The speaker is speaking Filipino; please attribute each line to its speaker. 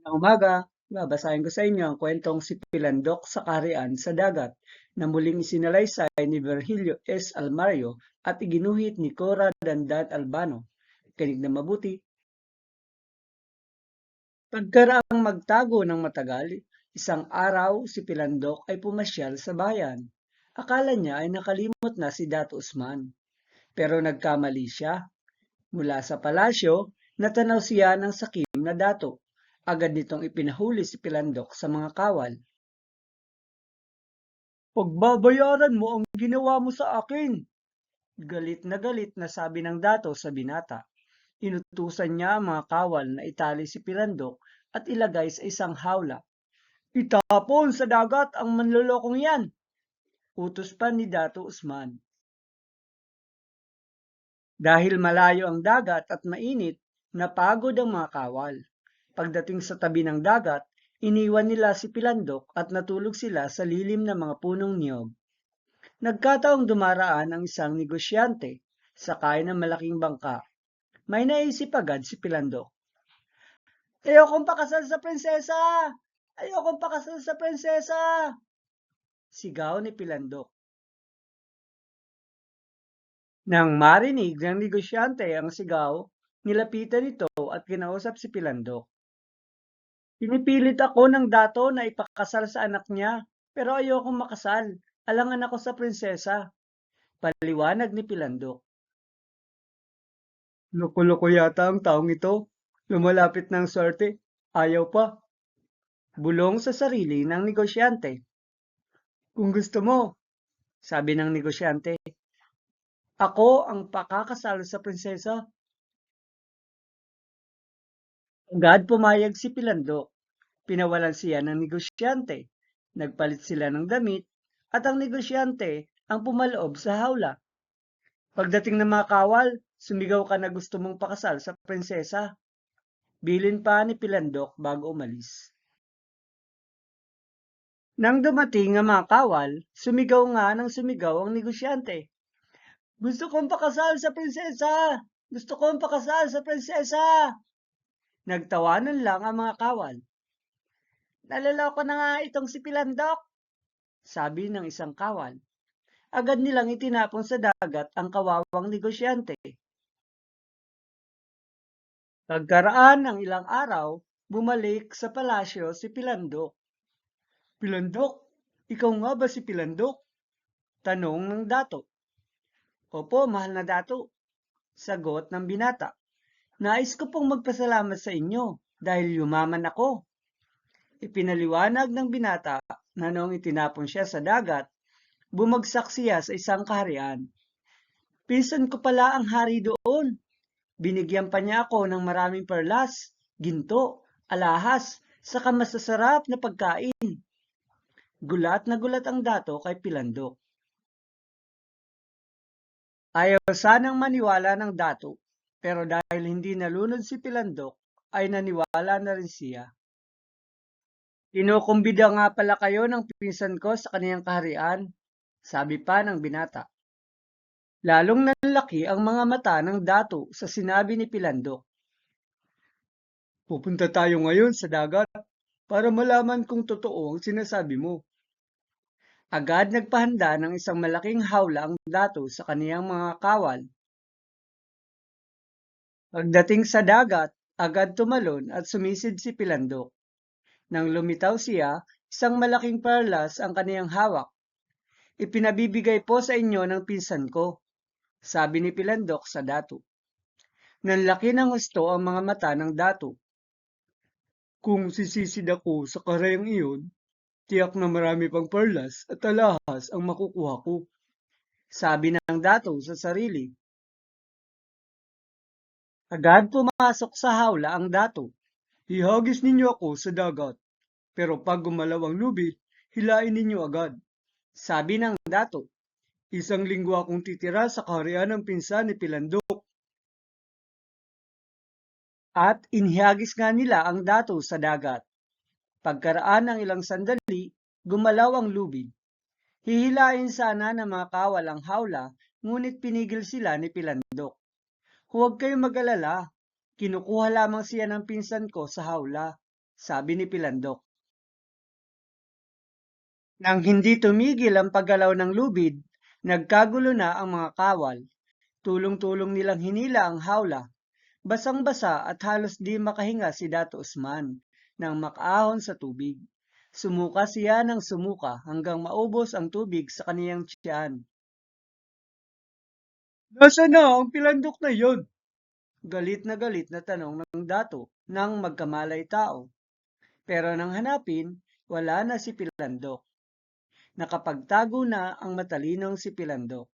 Speaker 1: Ng umaga, babasahin ko sa inyo ang kwentong si Pilandok sa Kaharian sa Dagat na muling isinalaysay ni Virgilio S. Almario at iginuhit ni Cora Dandan Albano. Kinig na mabuti. Pagkaraang magtago ng matagal, isang araw si Pilandok ay pumasyal sa bayan. Akala niya ay nakalimot na si Dato Usman. Pero nagkamali siya. Mula sa palasyo, natanaw siya ng sakim na dato. Agad nitong ipinahuli si Pilandok sa mga kawal. Pagbabayaran mo ang ginawa mo sa akin. Galit na galit na sabi ng dato sa binata. Inutusan niya ang mga kawal na itali si Pilandok at ilagay sa isang hawla. Itapon sa dagat ang manlolokong yan. Utos pa ni Dato Usman. Dahil malayo ang dagat at mainit, napagod ang mga kawal. Pagdating sa tabi ng dagat, iniwan nila si Pilandok at natulog sila sa lilim ng mga punong niyog. Nagkataong dumaraan ang isang negosyante, sakay ng malaking bangka. May naisip agad si Pilandok. Ayokong pakasal sa prinsesa! Ayokong pakasal sa prinsesa! Sigaw ni Pilandok. Nang marinig ng negosyante ang sigaw, nilapitan ito at kinausap si Pilandok. Pinipilit ako ng dato na ipakasal sa anak niya, pero ayokong makasal. Alangan ako sa prinsesa. Paliwanag ni Pilandok. Loko-loko yata ang taong ito. Lumalapit ng swerte. Ayaw pa. Bulong sa sarili ng negosyante. Kung gusto mo, sabi ng negosyante, ako ang pakakasal sa prinsesa. Agad pumayag si Pilandok. Pinawalan siya ng negosyante. Nagpalit sila ng damit at ang negosyante ang pumaloob sa hawla. Pagdating ng mga kawal, sumigaw ka na gusto mong pakasal sa prinsesa. Bilin pa ni Pilandok bago umalis. Nang dumating ang mga kawal, sumigaw nga ng sumigaw ang negosyante. Gusto kong pakasal sa prinsesa! Gusto kong pakasal sa prinsesa! Nagtawanan lang ang mga kawal. Naloloko na nga itong si Pilandok, sabi ng isang kawal. Agad nilang itinapon sa dagat ang kawawang negosyante. Pagkaraan ng ilang araw, bumalik sa palasyo si Pilandok. Pilandok, ikaw nga ba si Pilandok? Tanong ng dato. Opo, mahal na dato. Sagot ng binata. Nais ko pong magpasalamat sa inyo dahil yumaman ako. Ipinaliwanag ng binata na noong itinapon siya sa dagat, bumagsak siya sa isang kaharian. Pinsan ko pala ang hari doon. Binigyan pa niya ako ng maraming perlas, ginto, alahas, saka masasarap na pagkain. Gulat na gulat ang dato kay Pilandok. Ayaw sanang maniwala ng dato, pero dahil hindi nalunod si Pilandok, ay naniwala na rin siya. Kinukumbida nga pala kayo ng pinsan ko sa kaniyang kaharian, sabi pa ng binata. Lalong nalaki ang mga mata ng dato sa sinabi ni Pilandok. Pupunta tayo ngayon sa dagat para malaman kung totoo ang sinasabi mo. Agad nagpahanda ng isang malaking hawla ang dato sa kaniyang mga kawal. Pagdating sa dagat, agad tumalon at sumisid si Pilandok. Nang lumitaw siya, isang malaking perlas ang kaniyang hawak. Ipinabibigay po sa inyo ng pinsan ko, sabi ni Pilandok sa dato. Nanlaki ng gusto ang mga mata ng dato. Kung sisisid ako sa karayang iyon, tiyak na marami pang perlas at alahas ang makukuha ko. Sabi ng dato sa sarili. Agad pumasok sa hawla ang dato. Ihagis ninyo ako sa dagat, pero pag gumalaw ang lubi, hilain ninyo agad. Sabi ng dato, isang linggo akong titira sa kaharian ng pinsan ni Pilandok. At inihagis nga nila ang dato sa dagat. Pagkaraan ng ilang sandali, gumalaw ang lubid. Hihilain sana ng mga kawal ang hawla, ngunit pinigil sila ni Pilandok. Huwag kayong mag-alala, kinukuha lamang siya ng pinsan ko sa hawla, sabi ni Pilandok. Nang hindi tumigil ang paggalaw ng lubid, nagkagulo na ang mga kawal. Tulong-tulong nilang hinila ang hawla. Basang-basa at halos di makahinga si Dato Usman nang makaahon sa tubig. Sumuka siya ng sumuka hanggang maubos ang tubig sa kaniyang tiyan. Nasaan na ang pilandok na yon? Galit na galit na tanong ng dato ng magkamalay tao. Pero nang hanapin, wala na si Pilandok. Nakapagtago na ang matalinong si Pilandok.